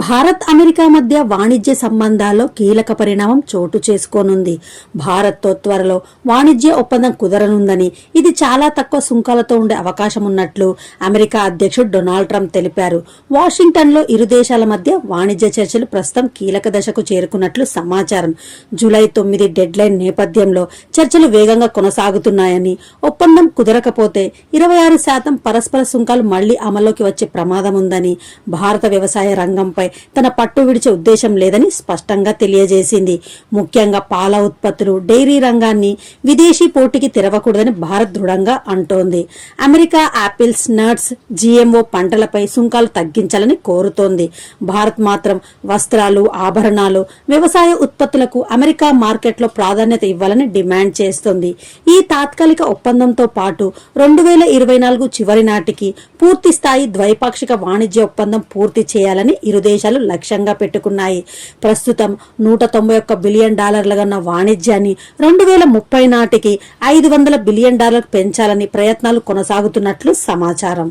Bharat America మధ్య వాణిజ్య సంబంధాల్లో కీలక పరిణామం చోటు చేసుకోనుంది. భారత్తో త్వరలో వాణిజ్య ఒప్పందం కుదరనుందని ఇది చాలా తక్కువ సుంకాలతో ఉండే అవకాశం ఉన్నట్లు అమెరికా అధ్యక్షుడు డొనాల్డ్ ట్రంప్ తెలిపారు. వాషింగ్టన్లో ఇరు దేశాల మధ్య వాణిజ్య చర్చలు ప్రస్తుతం కీలక దశకు చేరుకున్నట్లు సమాచారం. జూలై తొమ్మిది డెడ్లైన్ నేపథ్యంలో చర్చలు వేగంగా కొనసాగుతున్నాయని ఒప్పందం కుదరకపోతే ఇరవై ఆరు శాతం పరస్పర సుంకాలు మళ్ళీ అమల్లోకి వచ్చే ప్రమాదం ఉందని భారత వ్యవసాయ రంగంపై తన పట్టు విడిచే ఉద్దేశం లేదని స్పష్టంగా తెలియజేసింది. ముఖ్యంగా పాల ఉత్పత్తులు డైరీ రంగాన్ని విదేశీ పోటీకి తెరవకూడదని భారత్ దృఢంగా అంటోంది. అమెరికా ఆపిల్స్ నట్స్ జీఎంఓ పంటలపై సుంకాలు తగ్గించాలని కోరుతోంది. భారత్ మాత్రం వస్త్రాలు ఆభరణాలు వ్యవసాయ ఉత్పత్తులకు అమెరికా మార్కెట్లో ప్రాధాన్యత ఇవ్వాలని డిమాండ్ చేస్తోంది. ఈ తాత్కాలిక ఒప్పందంతో పాటు రెండు వేల ఇరవై నాలుగు చివరి నాటికి పూర్తి స్థాయి ద్వైపాక్షిక వాణిజ్య ఒప్పందం పూర్తి చేయాలని ఇరు దేశాలు లక్ష్యంగా పెట్టుకున్నాయి. ప్రస్తుతం నూట తొంభై ఒక్క బిలియన్ డాలర్లుగా ఉన్న వాణిజ్యాన్ని రెండు వేల ముప్పై నాటికి ఐదు వందల బిలియన్ డాలర్ పెంచాలని ప్రయత్నాలు కొనసాగుతున్నట్లు సమాచారం.